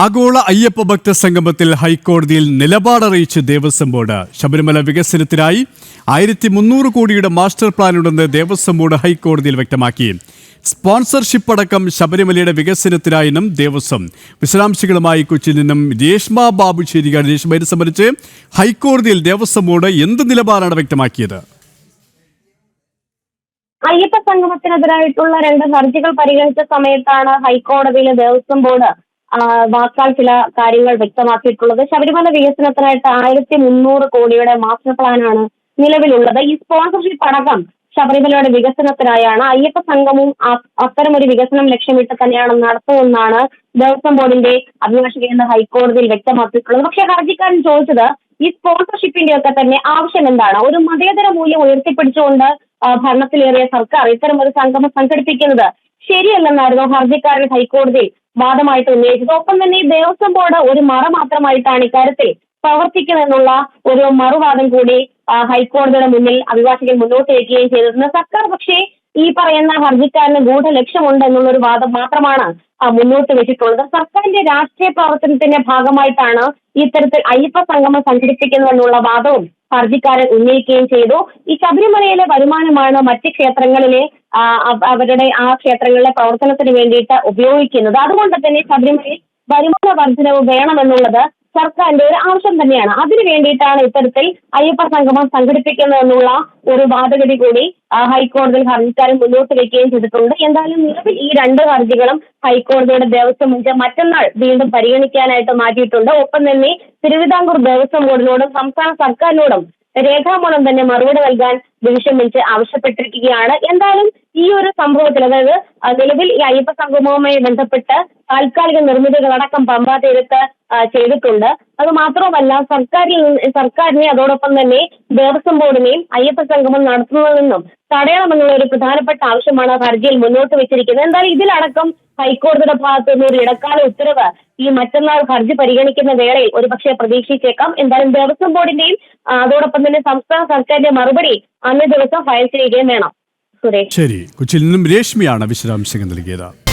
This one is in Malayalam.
ആഗോള അയ്യപ്പ ഭക്ത സംഗമത്തിൽ ഹൈക്കോടതിയിൽ നിലപാടറിയിച്ച് ദേവസ്വം ബോർഡ്. ശബരിമല വികസനത്തിനായി ആയിരത്തി മുന്നൂറ് കോടിയുടെ മാസ്റ്റർ പ്ലാനുണ്ടെന്ന് ദേവസ്വം ബോർഡ് ഹൈക്കോടതിയിൽ വ്യക്തമാക്കി. സ്പോൺസർഷിപ്പ് അടക്കം ശബരിമലയുടെ വികസനത്തിനായെന്നും ദേവസ്വം. വിശദാംശങ്ങളുമായി കൊച്ചിയിൽ നിന്നും രേഷ്മ ബാബു ചേരുകയാണ് രേഷ്മ ഇത് സംബന്ധിച്ച് ഹൈക്കോടതിയിൽ ദേവസ്വം ബോർഡ് എന്ത് നിലപാടാണ് വ്യക്തമാക്കിയത്? അയ്യപ്പ സംഗമത്തിനെതിരായിട്ടുള്ള രണ്ട് ഹർജികൾ പരിഗണിച്ച സമയത്താണ് ഹൈക്കോടതിയിലെ ദേവസ്വം ബോർഡ് വാക്കാൽ ചില കാര്യങ്ങൾ വ്യക്തമാക്കിയിട്ടുള്ളത്. ശബരിമല വികസനത്തിനായിട്ട് ആയിരത്തി മുന്നൂറ് കോടിയുടെ മാസ്റ്റർ പ്ലാനാണ് നിലവിലുള്ളത്. ഈ സ്പോൺസർഷിപ്പ് അടക്കം ശബരിമലയുടെ വികസനത്തിനായാണ് അയ്യപ്പ സംഘവും അത്തരം ഒരു വികസനം ലക്ഷ്യമിട്ട് തന്നെയാണ് നടത്തുമെന്നാണ് ദേവസ്വം ബോർഡിന്റെ അഭിഭാഷകൻ ഹൈക്കോടതിയിൽ വ്യക്തമാക്കിയിട്ടുള്ളത്. പക്ഷേ ഹർജിക്കാരൻ ചോദിച്ചത് ഈ സ്പോൺസർഷിപ്പിന്റെ ഒക്കെ തന്നെ ആവശ്യം എന്താണ്? ഒരു മതേതര മൂല്യം ഉയർത്തിപ്പിടിച്ചുകൊണ്ട് ഭരണത്തിലേറിയ സർക്കാർ ഇത്തരം ഒരു സംഗമം സംഘടിപ്പിക്കുന്നത് ശരിയല്ലെന്നായിരുന്നു ഹർജിക്കാരൻ ഹൈക്കോടതിയിൽ വാദമായിട്ട് ഉന്നയിച്ചത്. ഒപ്പം തന്നെ ഈ ദേവസ്വം ബോർഡ് ഒരു മറ മാത്രമായിട്ടാണ് ഇക്കാര്യത്തിൽ പ്രവർത്തിക്കുന്നതെന്നുള്ള ഒരു മറുവാദം കൂടി ഹൈക്കോടതിയുടെ മുന്നിൽ അഭിഭാഷകൻ മുന്നോട്ട് വയ്ക്കുകയും ചെയ്തിരുന്നു. സർക്കാർ പക്ഷേ ഈ പറയുന്ന ഹർജിക്കാരന് ഗൂഢ ലക്ഷ്യമുണ്ട് എന്നുള്ള ഒരു വാദം മാത്രമാണ് മുന്നോട്ട് വെച്ചിട്ടുള്ളത്. സർക്കാരിന്റെ രാഷ്ട്രീയ പ്രവർത്തനത്തിന്റെ ഭാഗമായിട്ടാണ് ഇത്തരത്തിൽ അയ്യപ്പ സംഗമം സംഘടിപ്പിക്കുന്നതെന്നുള്ള വാദവും ഹർജിക്കാരൻ ഉന്നയിക്കുകയും ചെയ്തു. ഈ ശബരിമലയിലെ വരുമാനമാണ് മറ്റ് ക്ഷേത്രങ്ങളിലെ അവരുടെ ആ ക്ഷേത്രങ്ങളിലെ പ്രവർത്തനത്തിന് വേണ്ടിയിട്ട് ഉപയോഗിക്കുന്നത്. അതുകൊണ്ട് തന്നെ ശബരിമലയിൽ വരുമാന വർധനവ് വേണമെന്നുള്ളത് സർക്കാരിന്റെ ഒരു ആവശ്യം തന്നെയാണ്. അതിനു വേണ്ടിയിട്ടാണ് ഇത്തരത്തിൽ അയ്യപ്പ സംഗമം സംഘടിപ്പിക്കുന്നതെന്നുള്ള ഒരു വാദഗതി കൂടി ഹൈക്കോടതിയിൽ ഹർജിക്കാരൻ മുന്നോട്ട് വെക്കുകയും ചെയ്തിട്ടുണ്ട്. എന്തായാലും നിലവിൽ ഈ രണ്ട് ഹർജികളും ഹൈക്കോടതിയുടെ ദേവസ്വം ബെഞ്ച് മറ്റന്നാൾ വീണ്ടും പരിഗണിക്കാനായിട്ട് മാറ്റിയിട്ടുണ്ട്. ഒപ്പം തന്നെ തിരുവിതാംകൂർ ദേവസ്വം ബോർഡിനോടും സംസ്ഥാന സർക്കാരിനോടും രേഖാമൂലം തന്നെ മറുപടി നൽകാൻ ഡിവിഷൻ ബെഞ്ച് ആവശ്യപ്പെട്ടിരിക്കുകയാണ്. എന്തായാലും ഈ ഒരു സംഭവത്തിൽ അതായത് നിലവിൽ ഈ അയ്യപ്പ സംഗമവുമായി ബന്ധപ്പെട്ട് താൽക്കാലിക നിർമ്മിതികളടക്കം പമ്പാ തീരത്ത് ചെയ്തിട്ടുണ്ട്. അത് മാത്രവുമല്ല സർക്കാരിൽ സർക്കാരിനെ അതോടൊപ്പം തന്നെ ദേവസ്വം ബോർഡിനെയും അയ്യപ്പ സംഗമം നടത്തുന്നതിൽ നിന്നും തടയണമെന്നുള്ള ഒരു പ്രധാനപ്പെട്ട ആവശ്യമാണ് ഹർജിയിൽ മുന്നോട്ട് വെച്ചിരിക്കുന്നത്. എന്തായാലും ഇതിലടക്കം ഹൈക്കോടതിയുടെ ഭാഗത്തു നിന്ന് ഒരു ഇടക്കാല ഉത്തരവ് ഈ മറ്റന്നാൾ ഹർജി പരിഗണിക്കുന്ന വേളയിൽ ഒരുപക്ഷെ പ്രതീക്ഷിച്ചേക്കാം. എന്തായാലും ദേവസ്വം ബോർഡിന്റെയും അതോടൊപ്പം തന്നെ സംസ്ഥാന സർക്കാരിന്റെ മറുപടി അന്നേ ദിവസം ഫയൽ ചെയ്യുകയും വേണം. സുരേഷ്. ശരി. കൊച്ചിയിൽ നിന്നും രേഷ്മിയാണ് വിശദാംശങ്ങൾ നൽകിയത്.